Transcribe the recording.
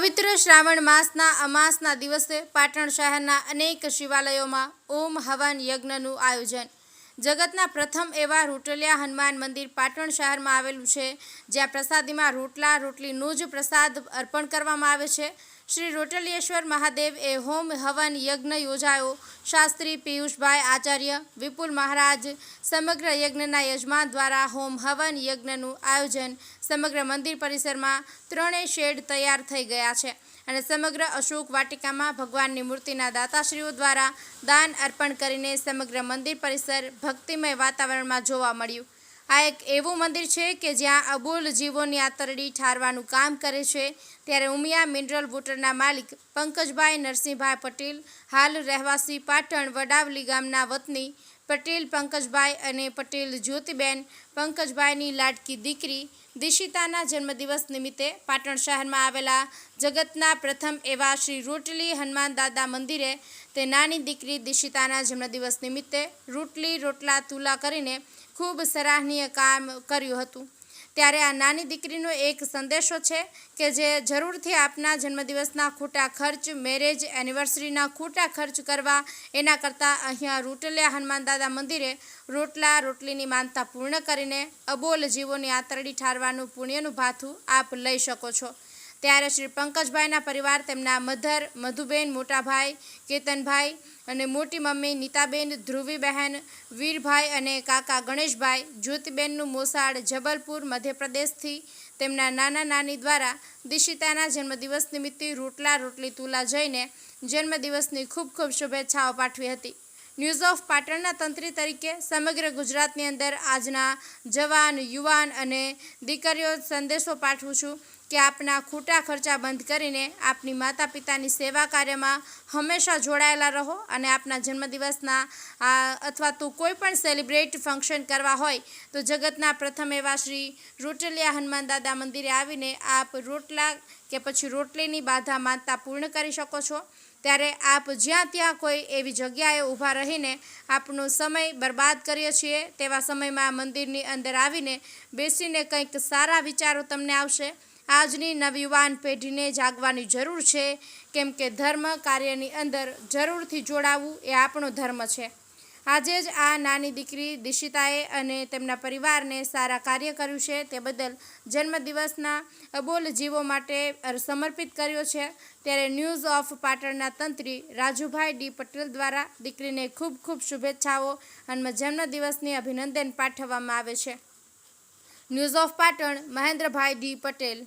પવિત્ર શ્રાવણ માસના અમાસના દિવસે પાટણ શહેરના અનેક શિવાલયોમાં ઓમ હવન યજ્ઞનું આયોજન જગતના પ્રથમ એવા રોટલિયા હનુમાન મંદિર પાટણ શહેરમાં આવેલું છે, જ્યાં પ્રસાદીમાં રોટલા રોટલીનું જ પ્રસાદ અર્પણ કરવામાં આવે છે. શ્રી રોટલીશ્વર મહાદેવ એ હોમ હવન યજ્ઞ યોજાયો. શાસ્ત્રી પિયુષભાઈ આચાર્ય, વિપુલ મહારાજ, સમગ્ર યજ્ઞના યજમાન દ્વારા હોમ હવન યજ્ઞનું આયોજન સમગ્ર મંદિર પરિસરમાં ત્રણેય શેડ તૈયાર થઈ ગયા છે. અને સમગ્ર અશોક વાટિકામાં ભગવાનની મૂર્તિના દાતાશ્રીઓ દ્વારા દાન અર્પણ કરીને સમગ્ર મંદિર પરિસર ભક્તિમય વાતાવરણમાં જોવા મળ્યું. આ એક એવું મંદિર છે કે જ્યાં અબોલ જીવોની આતરડી ઠારવાનું કામ કરે છે. ત્યારે ઉમિયા મિનરલ વોટરના માલિક પંકજભાઈ નરસિંહભાઈ પટેલ, હાલ રહેવાસી પાટણ વડાવલી ગામના વતની પટેલ, પંકજભાઈ અને પટેલ જ્યોતિબેન. પંકજભાઈની લાડકી દીકરી દિશિતાના જન્મદિવસ નિમિત્તે પાટણ શહેરમાં આવેલા જગતના પ્રથમ એવા શ્રી રોટલી હનુમાન દાદા મંદિરે તે નાની દીકરી દિશિતાના જન્મદિવસ નિમિત્તે રોટલી રોટલા તુલા કરીને ખૂબ સરાહનીય કામ કર્યું હતું. ત્યારે આ નાની દીકરીનો એક સંદેશો છે કે જે જરૂરથી આપના જન્મદિવસના ખોટા ખર્ચ, મેરેજ, એનિવર્સરીના ખોટા ખર્ચ કરવા, એના કરતાં અહીંયા રોટલિયા હનુમાન દાદા મંદિરે રોટલા, રોટલીની માનતા પૂર્ણ કરીને અબોલ જીવોની આંતરડી ઠારવાનું પુણ્યનું ભાથું આપ લઈ શકો છો. ત્યારે શ્રી પંકજભાઈના પરિવાર તેમના મધર, મધુબેન, મોટાભાઈ, કેતનભાઈ અને મોટી મમ્મી નીતાબેન, ધ્રુવીબહેન, વીરભાઈ અને કાકા ગણેશભાઈ, જ્યોતિબેનનું મોસાળ જબલપુર, મધ્યપ્રદેશથી તેમના નાના નાની દ્વારા દિશિતાના જન્મદિવસ નિમિત્તે રોટલા રોટલી તુલા જઈને જન્મદિવસની ખૂબ ખૂબ શુભેચ્છાઓ પાઠવી હતી. ન્યૂઝ ઓફ પાટણના તંત્રી તરીકે સમગ્ર ગુજરાતની અંદર આજના જવાન, યુવાન અને દીકરીઓ સંદેશો પાઠવું છું કે આપના ખોટા ખર્ચા બંધ કરીને આપની માતા પિતાની સેવા કાર્યમાં હંમેશા જોડાયેલા રહો અને આપના જન્મદિવસના અથવા તો કોઈ પણ સેલિબ્રેટ ફંક્શન કરવા હોય તો જગતના પ્રથમ એવા શ્રી રોટલિયા હનુમાન દાદા મંદિરે આવીને આપ રોટલા કે પછી રોટલીની બાધા માનતા પૂર્ણ કરી શકો છો. ત્યારે આપ જ્યાં ત્યાં કોઈ એવી જગ્યાએ ઊભા રહીને આપનો સમય બરબાદ કરીએ છીએ, તેવા સમયમાં મંદિરની અંદર આવીને બેસીને કંઈક સારા વિચારો તમને આવશે. આજની નવયુવાન પેઢીને જાગવાની જરૂર છે, કેમ કે ધર્મ કાર્યની અંદર જરૂરથી જોડાવવું એ આપણો ધર્મ છે. આજે જ આ નાની દીકરી દિશિતાએ અને તેમના પરિવારને સારા કાર્ય કર્યું છે. તે બદલ જન્મદિવસના અબોલ જીવો માટે સમર્પિત કર્યો છે. ત્યારે ન્યૂઝ ઓફ પાટણના તંત્રી રાજુભાઈ ડી પટેલ દ્વારા દીકરીને ખૂબ ખૂબ શુભેચ્છાઓ અને જન્મદિવસની અભિનંદન પાઠવવામાં આવે છે. News of Patan, Mahendrabhai D Patel.